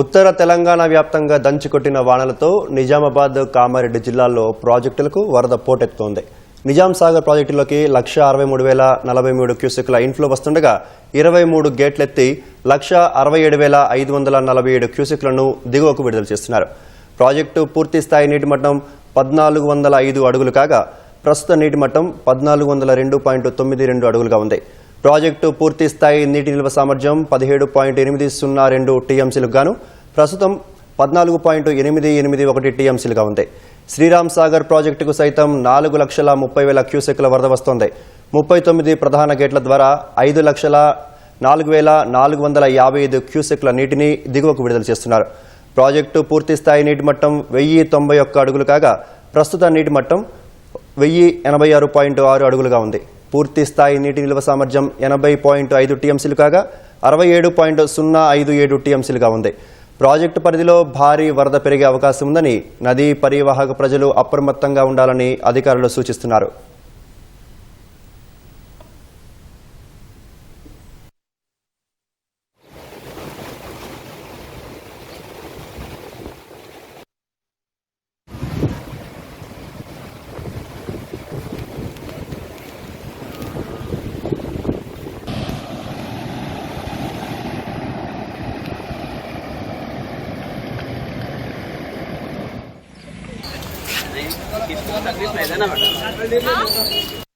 ఉత్తర తెలంగాణ వ్యాప్తంగా దంచికొట్టిన వానలతో నిజామాబాద్ కామారెడ్డి జిల్లాల్లో ప్రాజెక్టులకు వరద పోటెత్తుతోంది నిజాం సాగర్ ప్రాజెక్టులోకి లక్ష అరవై మూడు వేల నలభై మూడు క్యూసెక్ల ఇన్ఫ్లో వస్తుండగా ఇరవై మూడు గేట్లెత్తి లక్ష అరవై ఏడు వేల ఐదు వందల నలభై ఏడు క్యూసెక్లను దిగువకు విడుదల చేస్తున్నారు. ప్రాజెక్టు పూర్తి స్థాయి నీటి మట్టం పద్నాలుగు వందల ఐదు అడుగులు కాగా ప్రస్తుత నీటి మట్టం పద్నాలుగు వందల రెండు పాయింట్ తొమ్మిది రెండు అడుగులుగా ఉంది. ప్రాజెక్టు పూర్తి స్థాయి నీటి నిల్వ సామర్థ్యం పదిహేడు పాయింట్ ఎనిమిది సున్నా రెండు టీఎంసీలకు గాను ప్రస్తుతం పద్నాలుగు పాయింట్ ఎనిమిది ఎనిమిది ఒకటి టీఎంసీలుగా ఉంది. శ్రీరామ్ సాగర్ ప్రాజెక్టుకు సైతం నాలుగు లక్షల ముప్పై వేల క్యూసెక్ల వరద వస్తోంది. ముప్పై తొమ్మిది ప్రధాన గేట్ల ద్వారా ఐదు లక్షల నాలుగు వేల నాలుగు వందల యాభై ఐదు క్యూసెక్ల నీటిని దిగువకు విడుదల చేస్తున్నారు. ప్రాజెక్టు పూర్తి స్థాయి నీటి మట్టం వెయ్యి తొంభై ఒక్క అడుగులు కాగా ప్రస్తుత నీటి మట్టం వెయ్యి ఎనభై ఆరు పాయింట్ ఆరు అడుగులుగా ఉంది. పూర్తి స్థాయి నీటి నిల్వ సామర్థ్యం ఎనభై పాయింట్ ఐదు టీఎంసీలు కాగా అరవై ఏడు పాయింట్ సున్నా ఐదు ఏడు టీఎంసీలుగా ఉంది. ప్రాజెక్టు పరిధిలో భారీ వరద పెరిగే అవకాశం ఉందని నదీ పరివాహక ప్రజలు అప్రమత్తంగా ఉండాలని అధికారులు సూచిస్తున్నారు. नाही किती चांगलीच नाही ना मॅडम